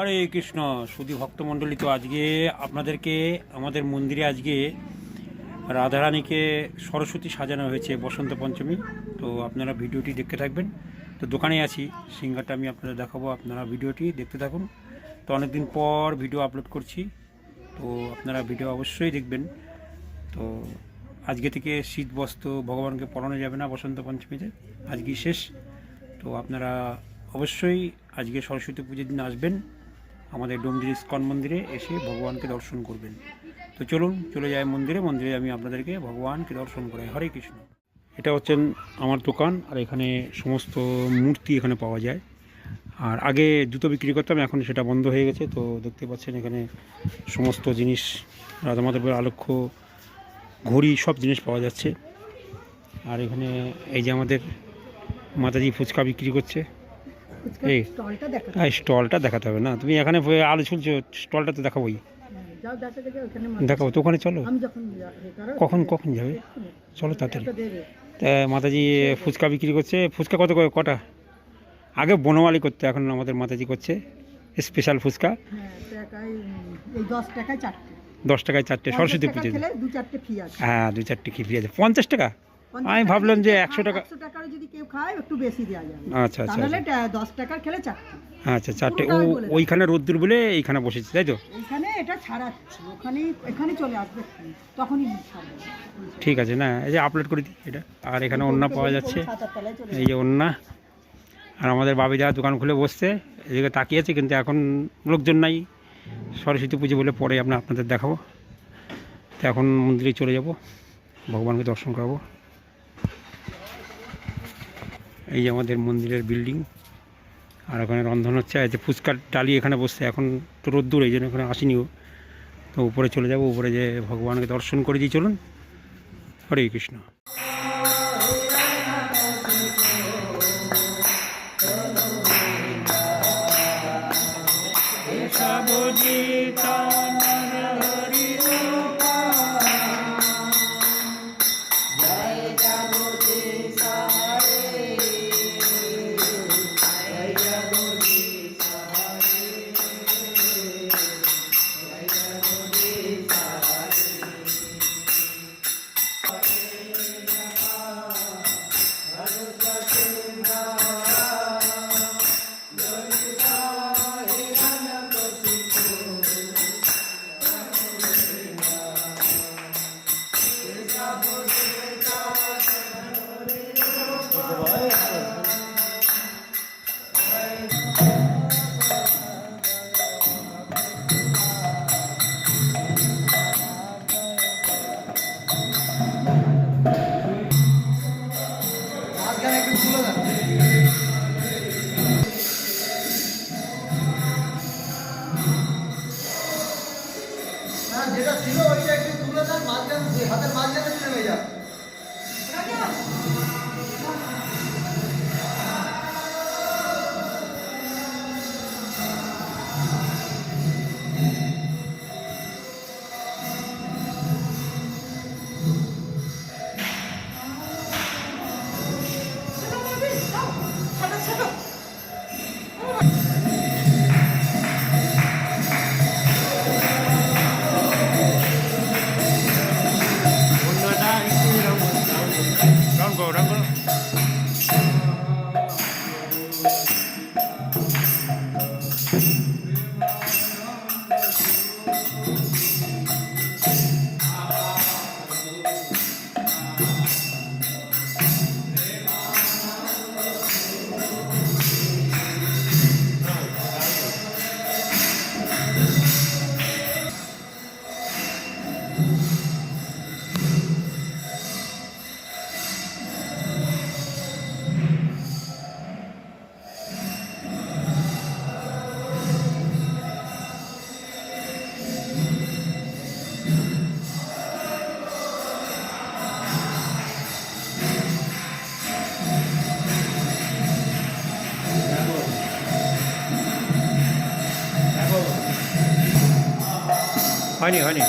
হরে কৃষ্ণ, সুধী ভক্তমণ্ডলী, তো আজকে আপনাদেরকে আমাদের মন্দিরে আজকে রাধারানীকে সরস্বতী সাজানো হয়েছে বসন্ত পঞ্চমী। তো আপনারা ভিডিওটি দেখতে থাকবেন। তো দোকানে আছি, সিঙ্গারটা আমি আপনাদের দেখাবো, আপনারা ভিডিওটি দেখতে থাকুন। তো অনেকদিন পর ভিডিও আপলোড করছি, তো আপনারা ভিডিও অবশ্যই দেখবেন। তো আজকে থেকে শীত বস্ত্র ভগবানকে পরানো যাবে না বসন্ত পঞ্চমীতে, আজকেই শেষ। তো আপনারা অবশ্যই আজকে সরস্বতী পুজোর দিন আসবেন। আমাদের ডোমজির ইস্কন মন্দিরে এসে ভগবানকে দর্শন করবেন। তো চলুন, চলে যায় মন্দিরে। মন্দিরে আমি আপনাদেরকে ভগবানকে দর্শন করাই। হরে কৃষ্ণ। এটা হচ্ছেন আমার দোকান, আর এখানে সমস্ত মূর্তি এখানে পাওয়া যায়। আর আগে জুতো বিক্রি করতাম, এখন সেটা বন্ধ হয়ে গেছে। তো দেখতে পাচ্ছেন এখানে সমস্ত জিনিস রাধা মাধবের আলক্ষ্য ঘড়ি, সব জিনিস পাওয়া যাচ্ছে। আর এখানে এই যে আমাদের মাতাজি ফুচকা বিক্রি করছে। এই হ্যাঁ স্টলটা দেখাতে হবে। না তুমি এখানে আলো ঝুলছো স্টলটা তো দেখাবোই দেখাবো তো ওখানে চলো। কখন কখন যাবে? চলো তাড়াতাড়ি। তা মাতাজি ফুচকা বিক্রি করছে। ফুচকা কত করে? কটা? আগে বনমালি করতে এখন আমাদের মাতাজি করছে। স্পেশাল ফুচকা। হ্যাঁ দশ টাকায় চারটে। সরস্বতী পুজো খেলে দু চারটে ফ্রি আছে। হ্যাঁ দু চারটে কি ফ্রি আছে? পঞ্চাশ টাকা? আমি ভাবলাম যে একশো টাকা একশো টাকার যদি কেউ খায় একটু বেশি দেওয়া যাবে। আচ্ছা আচ্ছা তাহলে আচ্ছা দশ টাকার খেলে চারটে। আচ্ছা চারটে। ও। ওইখানে রোদ্দুর বলে এইখানে বসেছি তাই তো? এইখানে এটা ছাড়াচ্ছি। ওখানে এখানে চলে আসবে তখনই ঠিক আছে না এই যে আপলোড করে দিই এটা। আর এখানে ওন্না পাওয়া যাচ্ছে। এই যে ওন্না আর আমাদের বাবিদা দোকান খুলে বসছে। এদিকে তাকিয়েছে কিন্তু এখন লোকজন নাই। সরস্বতী পুজো বলে পরে আমরা আপনাদের দেখাবো। তো এখন মন্দিরে চলে যাব। ভগবানকে দর্শন করাবো। এই যে আমাদের মন্দিরের বিল্ডিং আর ওখানে রন্ধন হচ্ছে আর যে ফুচকার ডালি এখানে বসছে। এখন তো রোদ্দুর, এই জন্য এখানে আসিনিও। তো উপরে চলে যাব, উপরে যে ভগবানকে দর্শন করে দিয়ে চলুন। হরে কৃষ্ণ। যেটা ছিল ওইটা একটু তুলে দেন মাঝখান হাতের মাঝখানে নেমে যান। 아니 아니.